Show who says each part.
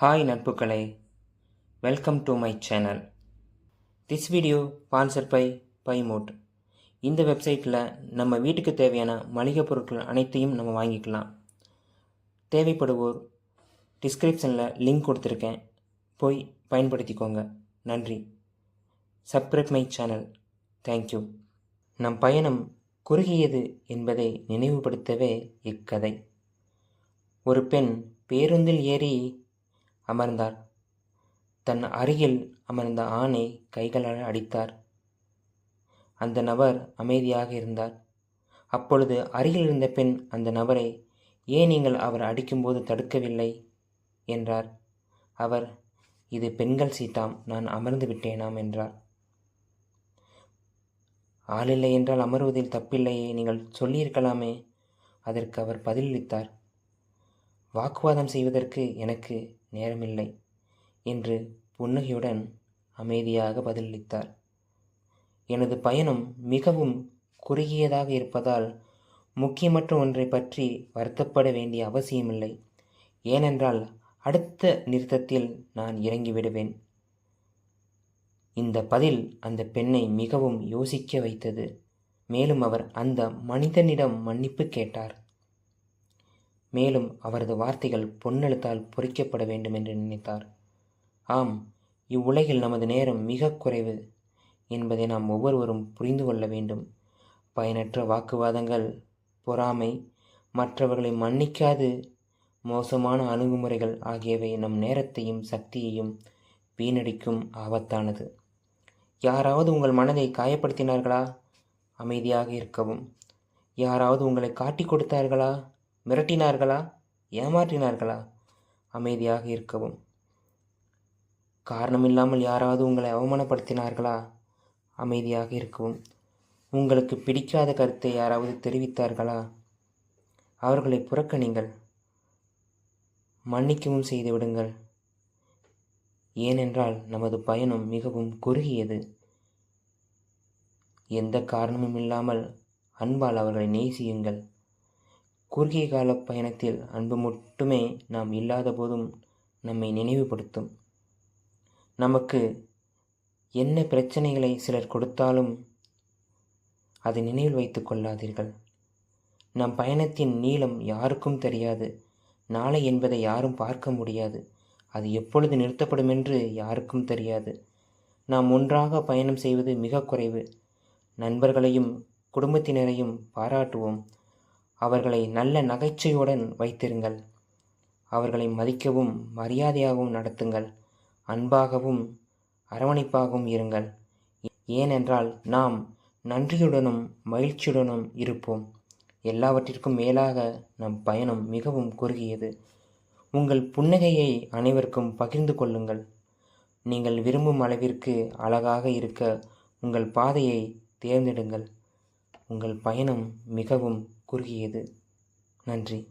Speaker 1: Hi நட்புகளே welcome to my channel this video sponsor by பைமோட் இந்த வெப்சைட்டில் நம்ம வீட்டுக்கு தேவையான மளிகை பொருட்கள் அனைத்தையும் நம்ம வாங்கிக்கலாம். தேவைப்படுவோர் டிஸ்கிரிப்ஷனில் லிங்க் கொடுத்துருக்கேன். போய் பயன்படுத்திக்கோங்க. நன்றி. சப்ஸ்கிரைப் மை சேனல் தேங்க்யூ நம் பயணம் குறுகியது என்பதை நினைவுபடுத்தவே இக்கதை. ஒரு பெண் பேருந்தில் ஏறி அமர்ந்தார். தன் அருகில் அமர்ந்த ஆணை கைகளால் அடித்தார். அந்த நபர் அமைதியாக இருந்தார். அப்பொழுது அருகில் இருந்த பெண் அந்த நபரை ஏன் நீங்கள் அவர் அடிக்கும்போது தடுக்கவில்லை? என்றார். அவர் இது பெண்கள் சீட்டாம் நான் அமர்ந்து விட்டேனாம் என்றார். ஆளில்லை என்றால் அமர்வதில் தப்பில்லையே நீங்கள் சொல்லியிருக்கலாமே அதற்கு அவர் பதிலளித்தார். வாக்குவாதம் செய்வதற்கு எனக்கு நேரமில்லை என்று புன்னகையுடன் அமைதியாக பதிலளித்தார். எனது பயணம் மிகவும் குறுகியதாக இருப்பதால் முக்கியமற்ற ஒன்றை பற்றி வருத்தப்பட வேண்டிய அவசியமில்லை. ஏனென்றால் அடுத்த நிறுத்தத்தில் நான் இறங்கிவிடுவேன். இந்த பதில் அந்த பெண்ணை மிகவும் யோசிக்க வைத்தது. மேலும் அவர் அந்த மனிதனிடம் மன்னிப்பு கேட்டார். மேலும் அவரது வார்த்தைகள் பொன்னெழுத்தால் பொறிக்கப்பட வேண்டும் என்று நினைத்தார். ஆம் இவ்வுலகில் நமது நேரம் மிக குறைவு என்பதை நாம் ஒவ்வொருவரும் புரிந்து கொள்ள வேண்டும். பயனற்ற வாக்குவாதங்கள் பொறாமை மற்றவர்களை மன்னிக்காது மோசமான அணுகுமுறைகள் ஆகியவை நம் நேரத்தையும் சக்தியையும் வீணடிக்கும் ஆபத்தானது. யாராவது உங்கள் மனதை காயப்படுத்தினார்களா? அமைதியாக இருக்கவும். யாராவது உங்களை காட்டி கொடுத்தார்களா? மிரட்டினார்களா? ஏமாற்றினார்களா? அமைதியாக இருக்கவும். காரணமில்லாமல் யாராவது உங்களை அவமானப்படுத்தினார்களா? அமைதியாக இருக்கவும். உங்களுக்கு பிடிக்காத கருத்தை யாராவது தெரிவித்தார்களா? அவர்களை புறக்கணிங்கள் மன்னிக்கவும் செய்துவிடுங்கள் ஏனென்றால் நமது பயணம் மிகவும் குறுகியது. எந்த காரணமும் இல்லாமல் அன்பால் அவர்களை நேசியுங்கள். குறுகிய கால பயணத்தில் அன்பு மட்டுமே நாம் இல்லாத போதும் நம்மை நினைவுபடுத்தும். நமக்கு என்ன பிரச்சனைகளை சிலர் கொடுத்தாலும் அதை நினைவில் வைத்து கொள்ளாதீர்கள். நம் பயணத்தின் நீளம் யாருக்கும் தெரியாது. நாளை என்பதை யாரும் பார்க்க முடியாது. அது எப்பொழுது நிறுத்தப்படும் என்று யாருக்கும் தெரியாது. நாம் ஒன்றாக பயணம் செய்வது மிக குறைவு. நண்பர்களையும் குடும்பத்தினரையும் பாராட்டுவோம். அவர்களை நல்ல நகைச்சுவையுடன் வைத்திருங்கள். அவர்களை மதிக்கவும் மரியாதையாகவும் நடத்துங்கள். அன்பாகவும் அரவணைப்பாகவும் இருங்கள். ஏனென்றால் நாம் நன்றியுடனும் மகிழ்ச்சியுடனும் இருப்போம். எல்லாவற்றிற்கும் மேலாக நம் பயணம் மிகவும் குறுகியது. உங்கள் புன்னகையை அனைவருக்கும் பகிர்ந்து கொள்ளுங்கள். நீங்கள் விரும்பும் அளவிற்கு அழகாக இருக்க உங்கள் பாதையை தேர்ந்தெடுங்கள். உங்கள் பயணம் மிகவும் குறுகியது. நன்றி.